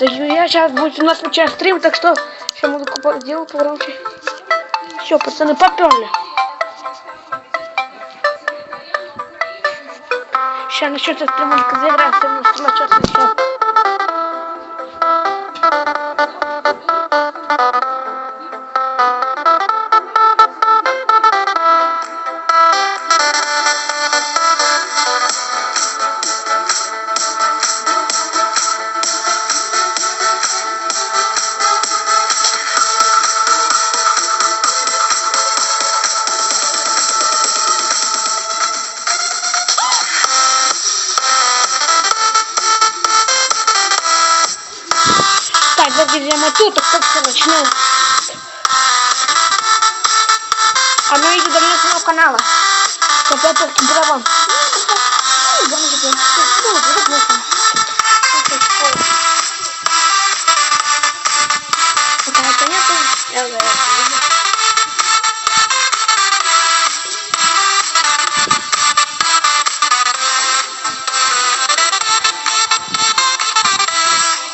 Я сейчас будет у нас начать стрим, так что сейчас музыку сделаю погромче. Все, пацаны, поперли. Сейчас начнется стрим, музыка заиграет, все начнется сейчас. Вот это классно. Это школа. Это понятно? Я знаю.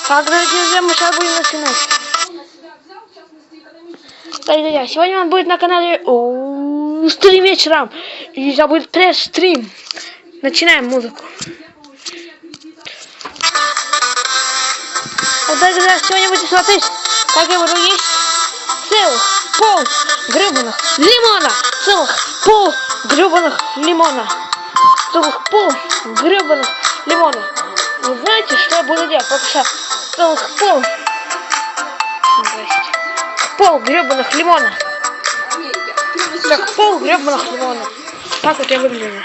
Так, дорогие друзья, мы сейчас будем начинать. Так, друзья, сегодня нас будет на канале у, стрим вечером. И сейчас будет пресс-стрим. Начинаем музыку. Вот, так, друзья, сегодня будете смотреть, как я буду есть целых пол гребаных лимона. Целых пол гребаных лимона. Целых пол гребаных лимона. Вы знаете, что я буду делать? Потому что целых пол... Здрасте. Пол гребаных лимона. Так, пол гребаных лимона. Так вот я выгляжу.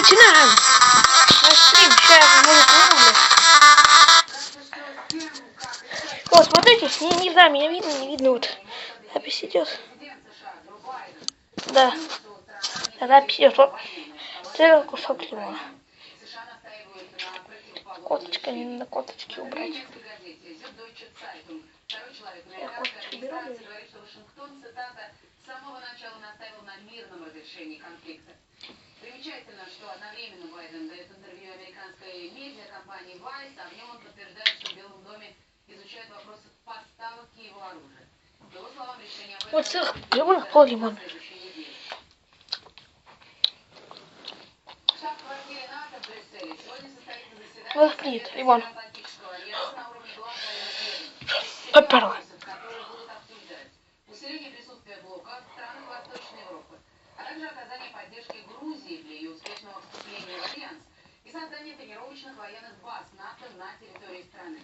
Начинаем. Наш стрим. Сейчас я музыку вырублю. Вот, смотрите, не, не знаю, меня видно, не видно, вот. Запись идет. Да. Да, запись идет. Вот. Целый кусок лимона. Коточка, не надо коточки убрать. Я коточку что Вашингтон, цитата, с самого начала настаивал на мирном разрешении конфликта. Примечательно, что одновременно Байден дает интервью американской медиакомпании Vice, а в нем он подтверждает, что в Белом доме изучают вопросы поставок его оружия. По его словам, решение об этом Вот целых гребаных пол лимона. на следующей тренировочных военных баз НАТО на территории страны.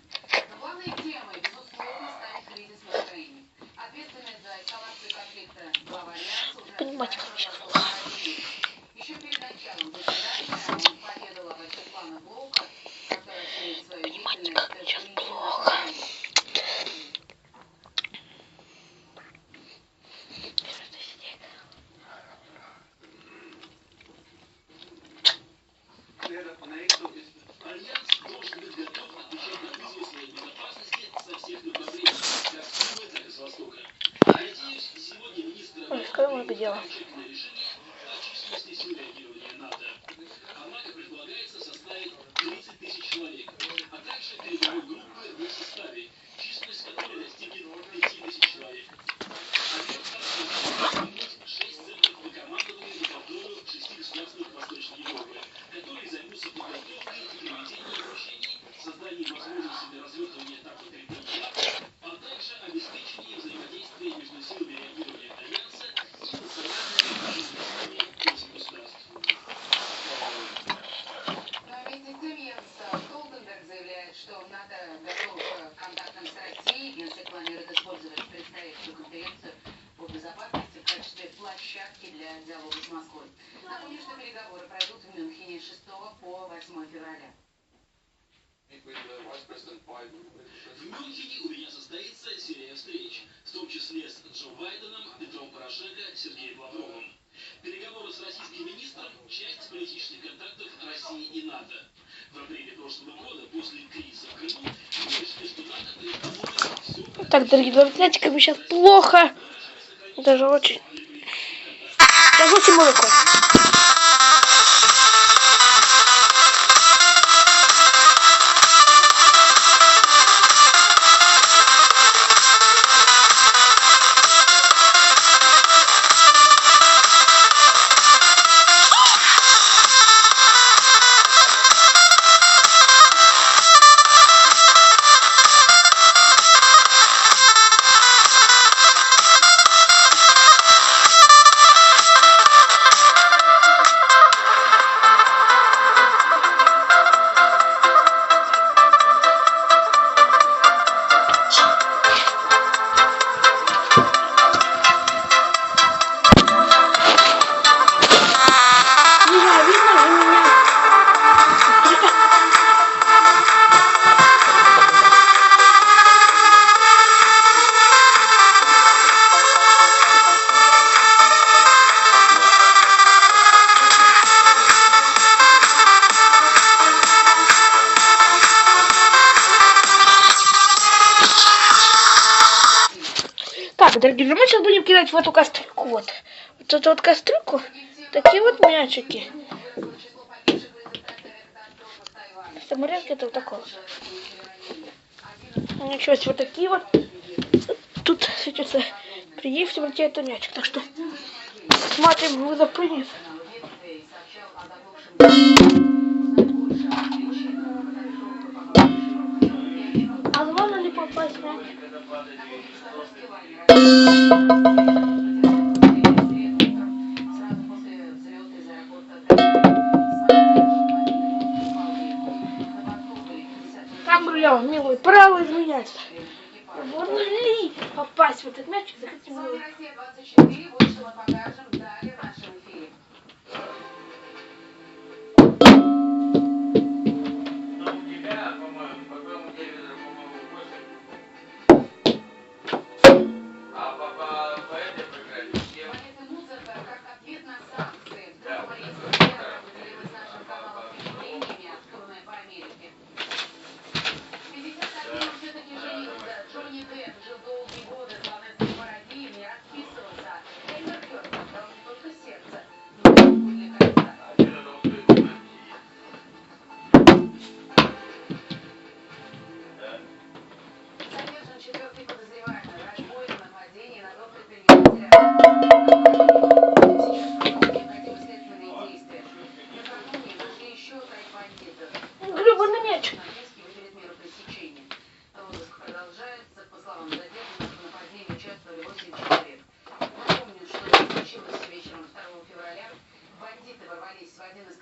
Рожека Сергеем Лавровым. Переговоры с российским министром – часть политических контактов России и НАТО. В апреле прошлого года, после кризиса в Крыму, мы что НАТО переговоры все... Так, дорогие друзья, как бы сейчас плохо. Даже очень. Разлучи музыку. дорогие друзья, мы сейчас будем кидать в эту кастрюльку вот. Вот эту вот кастрюльку. Такие вот мячики. Саморезки это вот такого. Ну, ничего себе, вот такие вот. Тут сейчас приедет в это мячик. Так что смотрим, вы запрыгнет. Так, друзья, милый, право изменять. Можно ли попасть в этот мячик, закрыть ему.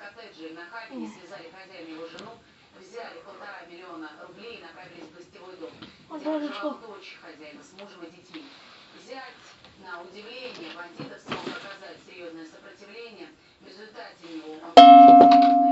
коттеджей на Хабине связали хозяина его жену, взяли полтора миллиона рублей и направились в гостевой дом, где прожила дочь хозяина с мужем и детьми. Взять на удивление бандитов смог оказать серьезное сопротивление, в результате него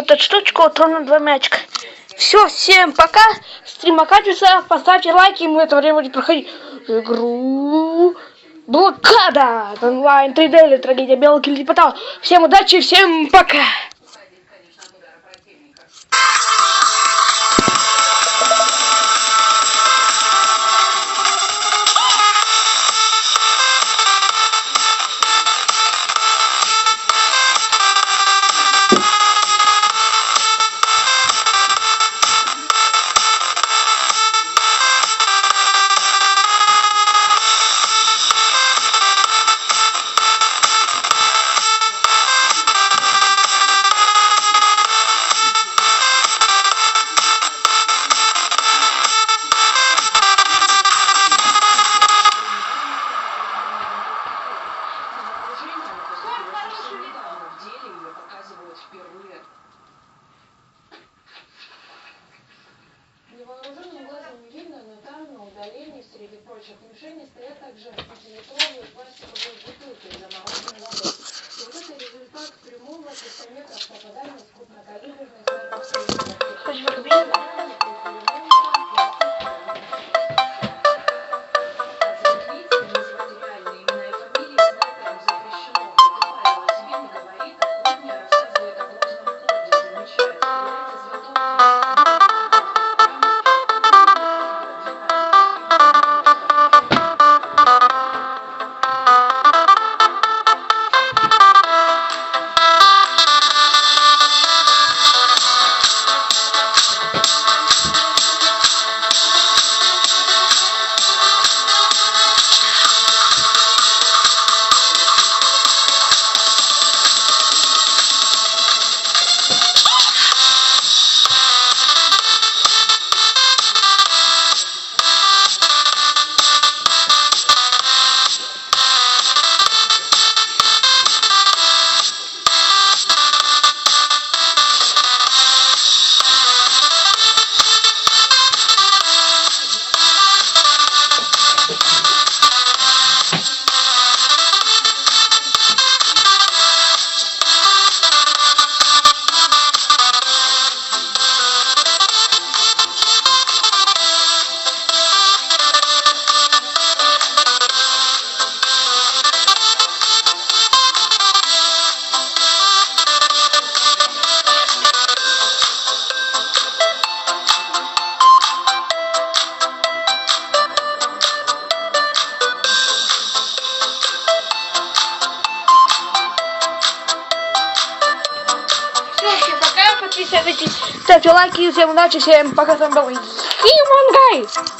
вот эту штучку, вот ровно два мячика. Все, всем пока. Стрим оканчивается. Поставьте лайки, мы в это время будем проходить игру. Блокада! Онлайн 3D или трагедия белки или потал. Всем удачи, всем пока! Прочих мишеней стоят также пятилитровые пластиковые пока, подписывайтесь, ставьте лайки, всем удачи, всем пока, с вами был Human Guy.